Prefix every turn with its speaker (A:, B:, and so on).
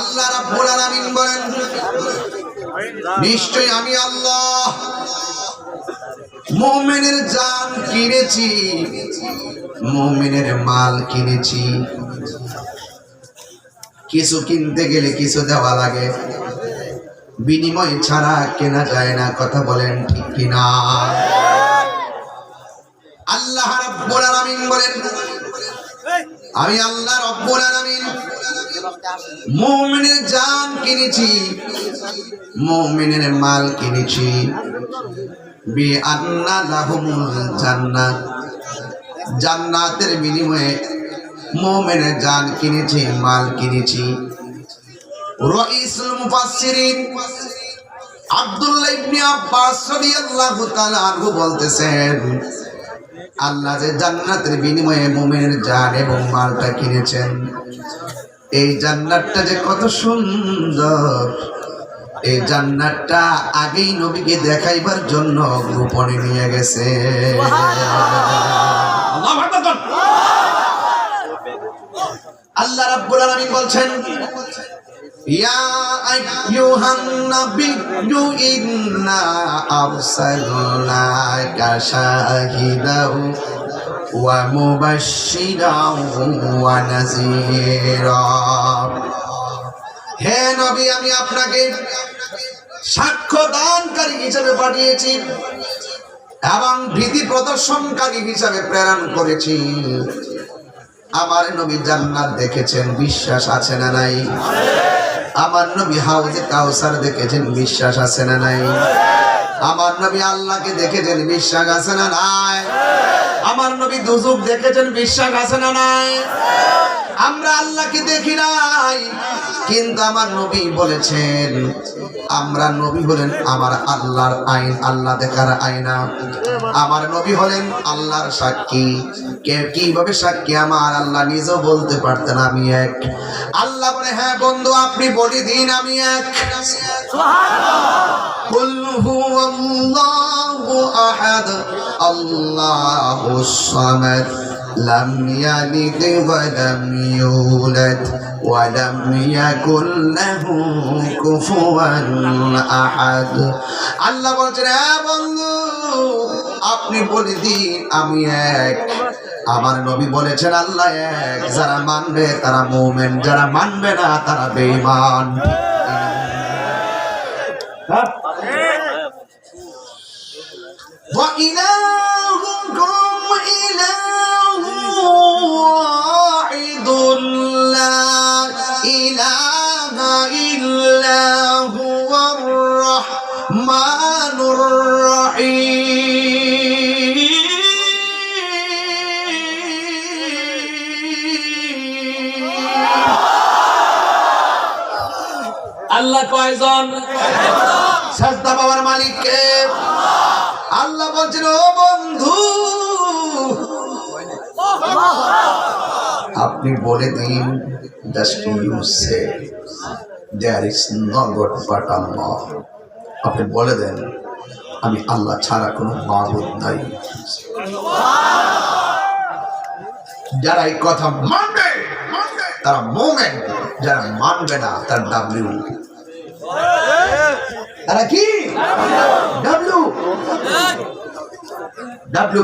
A: আল্লাহ রাব্বুল আলামিন বলেন নিশ্চয় আমি আল্লাহ। মুমিনের জান কিনেছি, মুমিনের মাল কিনেছি। কিছু কিনতে গেলে কিছু দেওয়া লাগে। বিনিময় ছাড়া কেনা যায় না, কথা বলেন ঠিক কিনা? আল্লাহ রাব্বুল আলামিন বলেন, আমি আল্লাহ রব্বুল আলামিন মুমিনের জান কিনেছি। মুমিনের মাল কিনেছি। জান্নাতের বিনিময়ে মুমিনের জান কিনেছি, মাল কিনেছি। আব্দুল্লাহ আব্বাস বলতেছেন আল্লাহ যে জান্নাতের বিনিময়ে মুমিনের জান এবং মালটা কিনেছেন। এই জান্নাতটা যে কত সুন্দর। এই জান্নাতটা আগেই নবীকে দেখাইবার জন্য গোপনে নিয়ে গেছে। আল্লাহ রাব্বুল আলামিন বলছেন ইয়া আইয়ুহান নাবিয়্যু ইন্না আরসালনাকা শাহিদাও ওয়া মুবাশশিরাও হে নবী, আমি আপনাকে সাক্ষ্য দানকারী হিসেবে পাঠিয়েছি এবং ভীতি প্রদর্শনকারী হিসাবে প্রেরণ করেছি। আমার নবী জান্নাত দেখেছেন, বিশ্বাস আছে না নাই? আমার নবী হাউজে কাউসার দেখেছেন, বিশ্বাস আছে না নাই? আমার নবী আল্লাহকে দেখেছেন, বিশ্বাস আছে না নাই? আমার নবী দুজুক দেখেছেন, বিশ্বাস আছে না নাই? আমরা আল্লাহকে দেখি নাই। কিন্তু আমার নবী বলেছেন আমরা নবী হলেন আমার আল্লাহর আইন আল্লাহ দেখার আয়না। আমার নবী হলেন আল্লাহর সাক্ষী। কে কীভাবে সাক্ষী? আমার আল্লাহ নিজেও বলতে পারতেন আমি এক। আল্লাহ বলে হ্যাঁ বন্ধু আপনি বলি দিন আমি এক। আল্লাহ আহাদ আল্লাহ لم يلد ولم يولد ولم يكن له كفوا أحد আল্লাহ বলছেন হ্যাঁ বন্ধু আপনি বলে দিন আমি এক আমার নবী বলেছেন আল্লাহ এক যারা মানবে তারা মুমিন যারা মানবে না তারা বেঈমান وإلهكم
B: আল্লাহ কয়জন?
A: সাজদা বাবার মালিককে। আল্লাহ বলছেন ও বন্ধু আপনি বলে দিন just you say there is no god but Allah. আপনি বলে দেন। আমি আল্লাহ ছাড়া কোনো মাবুদ নাই। যারা এই কথা মানবে তারা মোমেন। যারা মানবে না, তার ডাব্লিউ তারা কি? W W